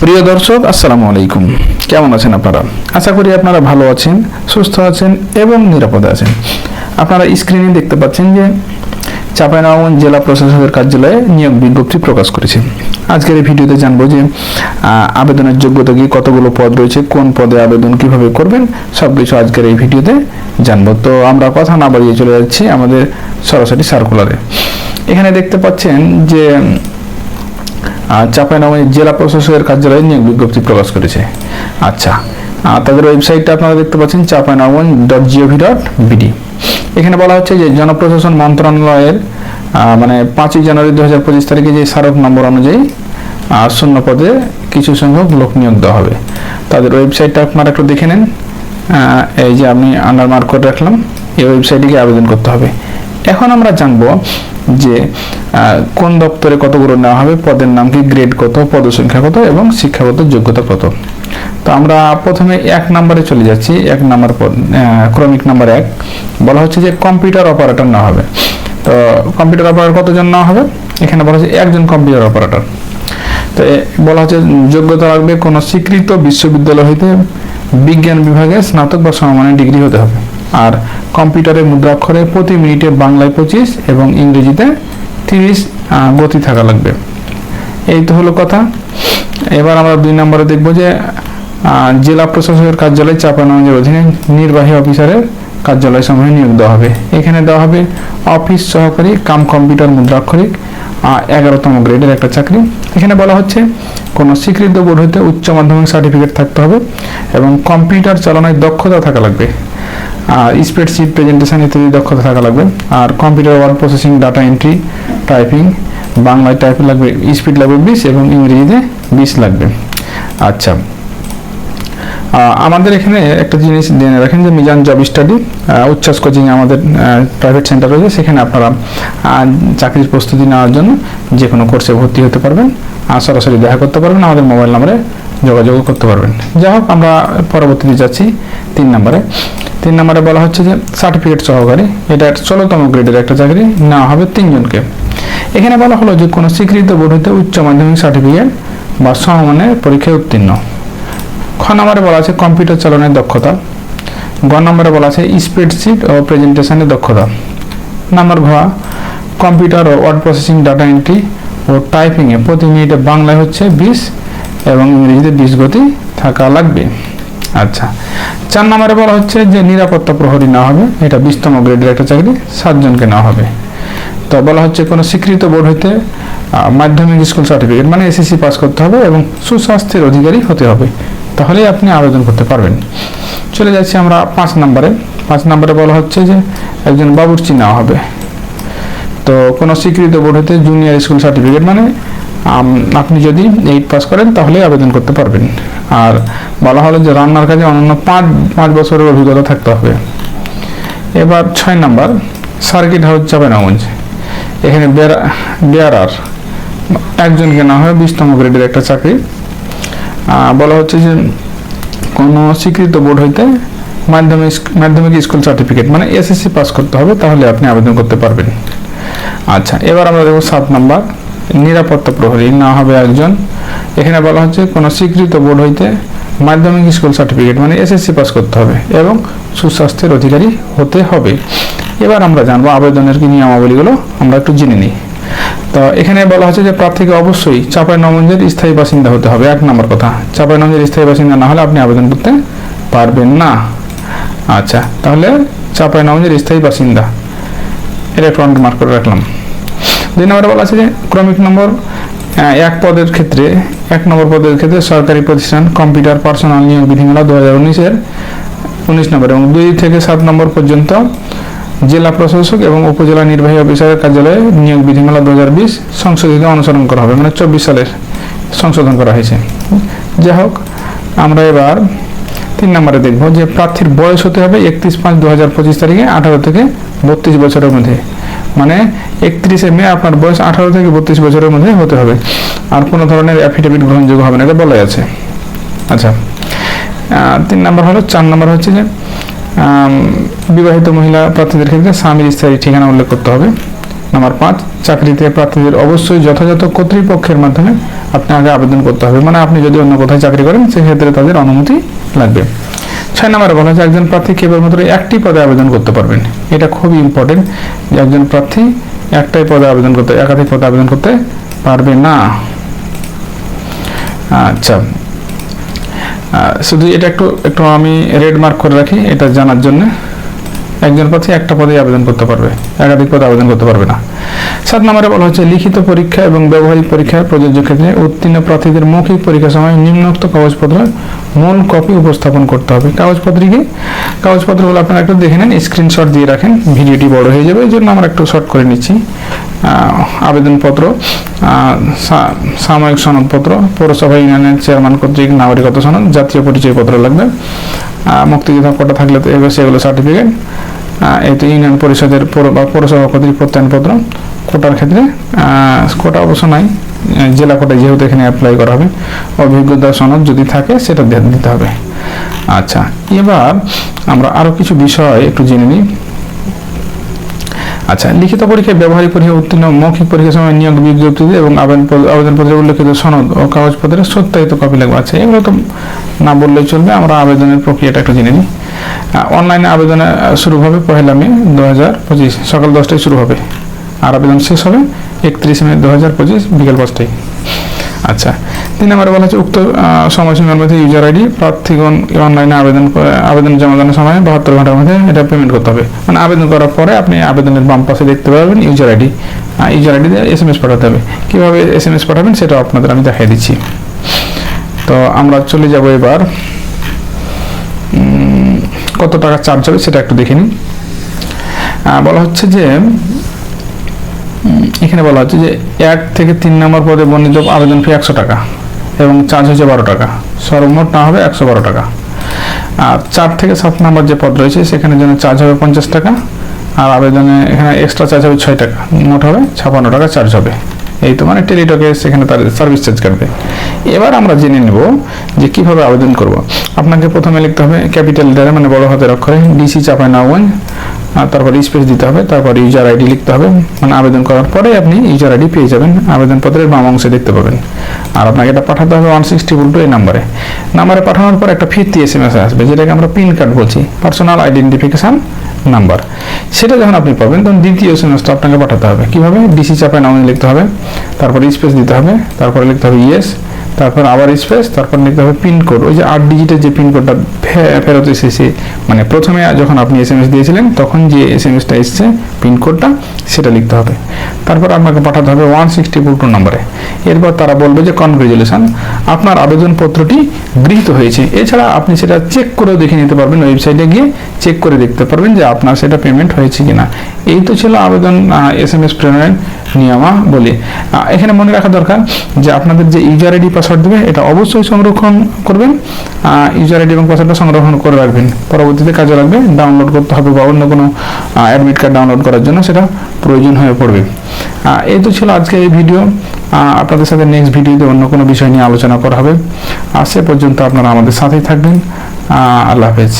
প্রিয় দর্শক, আসসালামু আলাইকুম। কেমন আছেন আপনারা? আশা করি আপনারা ভালো আছেন, সুস্থ আছেন এবং নিরাপদে আছেন। আপনারা স্ক্রিনে দেখতে পাচ্ছেন যে চাঁপাইনবাবগঞ্জ জেলা প্রশাসকের কার্যালয়ে নিয়োগ বিজ্ঞপ্তি প্রকাশ করেছে। আজকের এই ভিডিওতে জানব যে আবেদনের যোগ্যতা কি, কতগুলো পদ রয়েছে, কোন পদে আবেদন কীভাবে করবেন সব কিছু আজকের এই ভিডিওতে জানব। তো আমরা কথা না বাড়িয়ে চলে যাচ্ছি আমাদের সরাসরি সার্কুলারে এখানে দেখতে পাচ্ছেন যে আর চাঁপাইনবাবগঞ্জ জেলা প্রশাসকের কার্যালয়ে নিয়োগ বিজ্ঞপ্তি প্রকাশ করেছে। আচ্ছা আর তাদের ওয়েবসাইটটা আপনারা দেখতে পাচ্ছেন Chapainawabganj dot gov dot BD এখানে বলা হচ্ছে যে, জনপ্রশাসন মন্ত্রণালয়ের মানে পাঁচই জানুয়ারি দু হাজার পঁচিশ তারিখে যে স্মারক নম্বর অনুযায়ী শূন্য পদে কিছু সংখ্যক লোক নিয়োগ দেওয়া হবে। তাদের ওয়েবসাইটটা আপনারা একটু দেখে নেন। এই যে আমি আন্ডার মার্ক করে রাখলাম, এই ওয়েবসাইটে গিয়ে আবেদন করতে হবে। এখন আমরা জানব যে কোন দপ্তরে কতগুলো নেওয়া হবে, পদের নাম কি গ্রেড কত, পদসংখ্যা কত এবং শিক্ষাগত যোগ্যতা কত। তো আমরা প্রথমে এক নম্বরে চলে যাচ্ছি, এক নম্বর পদ ক্রমিক নাম্বার এক। বলা হচ্ছে যে কম্পিউটার অপারেটর নেওয়া হবে। তো কম্পিউটার অপারেটর কতজন নেওয়া হবে? এখানে বলা হচ্ছে একজন কম্পিউটার অপারেটর। তো বলা হচ্ছে যোগ্যতা লাগবে কোনো স্বীকৃত বিশ্ববিদ্যালয় হইতে বিজ্ঞান বিভাগে স্নাতক বা সমমানের ডিগ্রি হতে হবে। আর কম্পিউটারে মুদ্রাক্ষরে প্রতি মিনিটে বাংলায় পঁচিশ এবং ইংরেজিতে তিরিশ গতি থাকা লাগবে। এই তো হলো কথা। এবার আমরা দুই নম্বরে দেখব যে জেলা প্রশাসকের কার্যালয় চাপানগঞ্জের অধীনে নির্বাহী অফিসারের কার্যালয় সমূহে নিয়োগ দেওয়া হবে। এখানে দেওয়া হবে অফিস সহকারী কাম কম্পিউটার মুদ্রাক্ষরিক এগারোতম গ্রেডের একটা চাকরি। এখানে বলা হচ্ছে, কোনো স্বীকৃত বোর্ড হতে উচ্চ মাধ্যমিক সার্টিফিকেট থাকতে হবে এবং কম্পিউটার চালানোর দক্ষতা থাকা লাগবে। স্প্রেডশিট প্রেজেন্টেশন ইত্যাদি দক্ষতা থাকা লাগবে। আর computer word processing data entry typing বাংলায় টাইপ লাগবে স্পিড লাগবে বিশ এবং ইংরেজিতে বিশ লাগবে। আচ্ছা। আমাদের এখানে একটা জিনিস জেনে রাখেন যে মিজান জব স্টাডি উচ্ছ্বাস কোচিং আমাদের প্রাইভেট সেন্টার রয়েছে। সেখানে আপনারা চাকরির প্রস্তুতি নেওয়ার জন্য যে কোনো কোর্সে ভর্তি হতে পারবেন। আর সরাসরি দেখা করতে পারবেন। আমাদের মোবাইল নম্বরে যোগাযোগ করতে পারবেন। যাই হোক আমরা পরবর্তীতে যাচ্ছি তিন নম্বরে। তিন নম্বরে বলা হচ্ছে যে সার্টিফিকেট সহকারী এটা ষোলোতম গ্রেডের একটা চাকরি, নেওয়া হবে তিনজনকে। এখানে বলা হলো যে, কোনো স্বীকৃত বোর্ড হতে উচ্চ মাধ্যমিক সার্টিফিকেট বা সমমানের পরীক্ষায় উত্তীর্ণ। খ নম্বরে বলা আছে কম্পিউটার চালানোর দক্ষতা। গ নম্বরে বলা আছে স্প্রেডশিট ও প্রেজেন্টেশনের দক্ষতা। নাম্বার ঘ কম্পিউটার ও ওয়ার্ড প্রসেসিং ডাটা এন্ট্রি ও টাইপিংয়ে প্রতি মিনিটে বাংলায় হচ্ছে বিশ এবং ইংরেজিতে বিশ গতি থাকা লাগবে। আচ্ছা চার নম্বরে বলা হচ্ছে যে নিরাপত্তা প্রহরী না হবে, এটা বিশতম গ্রেডের একটা চাকরি, সাতজনকে নেওয়া হবে। তো বলা হচ্ছে কোনো স্বীকৃত বোর্ড হইতে মাধ্যমিক স্কুল সার্টিফিকেট মানে এসএসসি পাস করতে হবে এবং সুস্বাস্থ্যের অধিকারী হতে হবে। তাহলেই আপনি আবেদন করতে পারবেন। চলে যাচ্ছি আমরা পাঁচ নম্বরে। পাঁচ নম্বরে বলা হচ্ছে যে একজন বাবুর্চি নেওয়া হবে। তো কোনো স্বীকৃত বোর্ড হতে জুনিয়র স্কুল সার্টিফিকেট মানে আপনি যদি এইট পাস করেন তাহলে আবেদন করতে পারবেন। আর বলা হলো যে রান্নার কাজে অন্যান্য পাঁচ পাঁচ বছরের অভিজ্ঞতা থাকতে হবে। এবার ছয় নাম্বার, সার্কিট হাউস চাপাইনগঞ্জ। এখানে বেয়ারার, একজনকে না হয় বিশতম গ্রেডের একটা চাকরি। বলা হচ্ছে যে কোনো স্বীকৃত বোর্ড হইতে মাধ্যমিক মাধ্যমিক স্কুল সার্টিফিকেট মানে এসএসসি পাস করতে হবে, তাহলে আপনি আবেদন করতে পারবেন। আচ্ছা এবার আমরা দেখব সাত নাম্বার। নিরাপত্তা প্রহরী না হবে একজন। এখানে বলা হচ্ছে কোনো স্বীকৃত বোর্ড হইতে মাধ্যমিক স্কুল সার্টিফিকেট মানে এসএসসি পাস করতে হবে এবং সুস্বাস্থ্যের অধিকারী হতে হবে। এবার আমরা জানব আবেদনের কি নিয়মাবলীগুলো, আমরা একটু জেনে নিই। তো এখানে বলা হচ্ছে যে প্রার্থীকে অবশ্যই চাপাই নবঞ্জের স্থায়ী বাসিন্দা হতে হবে, এক নম্বর কথা। চাপাই নবঞ্জের স্থায়ী বাসিন্দা না হলে আপনি আবেদন করতে পারবেন না। আচ্ছা তাহলে চাপাই নবঞ্জের স্থায়ী বাসিন্দা এটা একটু মার্ক করে রাখলাম। দুই নম্বরে বলা আছে যে ক্রমিক নম্বর এক পদের ক্ষেত্রে, এক নম্বর পদের ক্ষেত্রে সরকারি প্রতিষ্ঠান, কম্পিউটার, পার্সোনাল নিয়োগ বিধিমালা দু হাজার উনিশের উনিশ নম্বর এবং দুই থেকে সাত নম্বর পর্যন্ত জেলা প্রশাসক এবং উপজেলা নির্বাহী অফিসারের কার্যালয়ে নিয়োগ বিধিমালা দু হাজার বিশ সংশোধিত অনুসরণ করা হবে মানে চব্বিশ সালের সংশোধন করা হয়েছে। যাই হোক, আমরা এবার তিন নম্বরে দেখব যে প্রার্থীর বয়স হতে হবে একত্রিশ পাঁচ দু হাজার পঁচিশ তারিখে, আঠারো থেকে বত্রিশ বছরের মধ্যে। মানে একত্রিশে মে আপনার বয়স আঠারো থেকে বত্রিশ বছরের মধ্যে হতে হবে। আর কোনো ধরনের অ্যাফিডেভিট গ্রহণযোগ্য হবে না, এটা বলাই আছে। আচ্ছা। তিন নম্বর হলো, চার নম্বর হচ্ছে যে বিবাহিত মহিলা প্রার্থীদের ক্ষেত্রে স্বামীর স্থায়ী ঠিকানা উল্লেখ করতে হবে। নাম্বার পাঁচ, চাকরিতে প্রার্থীদের অবশ্যই যথাযথ কর্তৃপক্ষের মাধ্যমে আপনি আগে আবেদন করতে হবে। মানে আপনি যদি অন্য কোথায় চাকরি করেন, সেক্ষেত্রে তাদের অনুমতি লাগবে। ছয় নম্বরে বলা হয়েছে, একজন প্রার্থী কেবলমাত্র একটি পদে আবেদন করতে পারবেন। এটা খুবই ইম্পর্টেন্ট যে একজন প্রার্থী একটাই পদে আবেদন করতে, একাধিক পদে আবেদন করতে পারবে না। আচ্ছা। শুধু এটা একটু একটু আমি রেড মার্ক করে রাখি এটা জানার জন্য। একজন প্রার্থী একটা পদে আবেদন করতে পারবে, একাধিক পদে আবেদন করতে পারবে না। সাত নম্বরে বলা হচ্ছে, লিখিত পরীক্ষা এবং ব্যবহারিক পরীক্ষায় প্রযোজ্য ক্ষেত্রে উত্তীর্ণ প্রার্থীদের মৌখিক পরীক্ষার সময় নিম্নোক্ত কাগজপত্র মূল কপি উপস্থাপন করতে হবে। কাগজপত্র কি? কাগজপত্রগুলো আপনারা একটু দেখে নেন স্ক্রিনশট দিয়ে রাখেন, ভিডিওটি বড় হয়ে যাবে, এই জন্য আমরা একটু শর্ট করে নিচ্ছি। আবেদনপত্র সাময়িক সনদপত্র, পৌরসভা ইউনিয়নের চেয়ারম্যান কর্তৃক নাগরিকত্ব সনদ, জাতীয় পরিচয়পত্র লাগবে। মুক্তিযোদ্ধা কোটা থাকলে তো এগুলো সেগুলো সার্টিফিকেট এই তো ইউনিয়ন পরিষদের পৌর, বা পৌরসভা কর্তৃক প্রত্যয়নপত্র। কোটার ক্ষেত্রে কোটা অবশ্য নাই জেলা কোটায় যেহেতু এখানে অ্যাপ্লাই করা হবে, অভিজ্ঞতা সনদ যদি থাকে সেটা দিতে হবে। আচ্ছা এবার আমরা আরও কিছু বিষয় একটু জেনে নিই। আচ্ছা লিখিত পরীক্ষায় ব্যবহারিক পরীক্ষা উত্তীর্ণ মৌখিক পরীক্ষার সময় নিয়োগ, বিজ্ঞপ্তি এবং আবেদন- আবেদনপত্রে উল্লেখিত সনদ ও কাগজপত্রের সত্যায়িত কপি লাগবে। আচ্ছা এগুলো তো না বললেই চলবে, আমরা আবেদনের প্রক্রিয়াটা একটু জেনে নিই। অনলাইনে আবেদন শুরু হবে পহেলা মে দু হাজার পঁচিশ, সকাল দশটায় শুরু হবে। আর আবেদন শেষ হবে একত্রিশে মে দু হাজার পঁচিশ, বিকেল পাঁচটায়। আচ্ছা। তিন নম্বরে বলা হচ্ছে উক্ত সময়সীমার মধ্যে ইউজার আইডি প্রার্থীগণ অনলাইনে আবেদন আবেদন জমা দেওয়ার সময় বাহাত্তর ঘণ্টার মধ্যে এটা পেমেন্ট করতে হবে। মানে আবেদন করার পরে আপনি আবেদনের বাম পাশে দেখতে পাবেন ইউজার আইডি ইউজার আইডি দিয়ে এস এম এস পাঠাতে হবে। কীভাবে এস এম এস পাঠাবেন সেটা আপনাদের আমি দেখাই দিচ্ছি। তো আমরা চলে যাব এবার কত টাকা চার্জ হবে সেটা একটু দেখে নিই। বলা হচ্ছে যে এখানে বলা হচ্ছে যে এক থেকে তিন নম্বর পদে বর্ণিত আবেদন ফি একশো টাকা এবং চার্জ হচ্ছে বারো টাকা। সর্বমোট না হবে একশো বারো টাকা। আর চার থেকে সাত নম্বর যে পদ রয়েছে, সেখানে জন্য চার্জ হবে পঞ্চাশ টাকা আর আবেদনে এখানে এক্সট্রা চার্জ হবে ছয় টাকা। মোট হবে ছাপান্ন টাকা চার্জ হবে। এই তো মানে টেলিটকে সেখানে তার সার্ভিস চার্জ কাটবে। এবার আমরা জেনে নেব যে কীভাবে আবেদন করব। আপনাকে প্রথমে লিখতে হবে ক্যাপিটাল লেটারে মানে বড় হাতের অক্ষরে ডিসি চাপায় নাওগঞ্জ আর তারপর স্পেস দিতে হবে, তারপর ইউজার আইডি লিখতে হবে। মানে আবেদন করার পরে আপনি ইউজার আইডি পেয়ে যাবেন, আবেদনপত্রের বাম অংশে দেখতে পাবেন। আর আপনাকে এটা পাঠাতে হবে ওয়ান সিক্সটি টু এই নাম্বারে নাম্বারে পাঠানোর পর একটা ফিরতি এস এম এস আসবে, যেটাকে আমরা পিন কার্ড বলছি পার্সোনাল আইডেন্টিফিকেশন নাম্বার সেটা যখন আপনি পাবেন, তখন দ্বিতীয় এস এম এসটা আপনাকে পাঠাতে হবে। কীভাবে? ডিসি চাপায় নাম লিখতে হবে, তারপর স্পেস দিতে হবে, তারপরে লিখতে হবে ইয়েস তারপর আবার স্পেস তারপর লিখতে হবে পিনকোড ওই যে আট ডিজিটের যে পিনকোডটা ফেরত এসেছে। মানে প্রথমে যখন আপনি এস এম এস দিয়েছিলেন, তখন যে এস এম এসটা এসছে পিনকোডটা সেটা লিখতে হবে। তারপর আপনাকে পাঠাতে হবে ওয়ান সিক্সটি ফোর টু নম্বরে। এরপর তারা বলবে যে কনগ্রেচুলেশন আপনার আবেদনপত্রটি গৃহীত হয়েছে। এছাড়া আপনি সেটা চেক করেও দেখে নিতে পারবেন ওয়েবসাইটে গিয়ে চেক করে দেখতে পারবেন যে আপনার সেটা পেমেন্ট হয়েছে কিনা। এই তো ছিল আবেদন এস এম এস প্রেরণের নিয়মাবলী এখানে মনে রাখা দরকার যে আপনাদের যে ইউজার আইডি পাসওয়ার্ড দেবে, এটা অবশ্যই সংরক্ষণ করবেন। ইউজার আইডি এবং পাসওয়ার্ডটা সংরক্ষণ করে রাখবেন। পরবর্তীতে কাজে লাগবে ডাউনলোড করতে হবে বা অন্য কোনো অ্যাডমিট কার্ড ডাউনলোড করার জন্য সেটা প্রয়োজন হয়ে পড়বে। এই তো ছিল আজকে এই ভিডিও আপনাদের সাথে নেক্সট ভিডিওতে অন্য কোনো বিষয় নিয়ে আলোচনা করা হবে। আর সে পর্যন্ত আপনারা আমাদের সাথেই থাকবেন। আল্লাহ হাফেজ।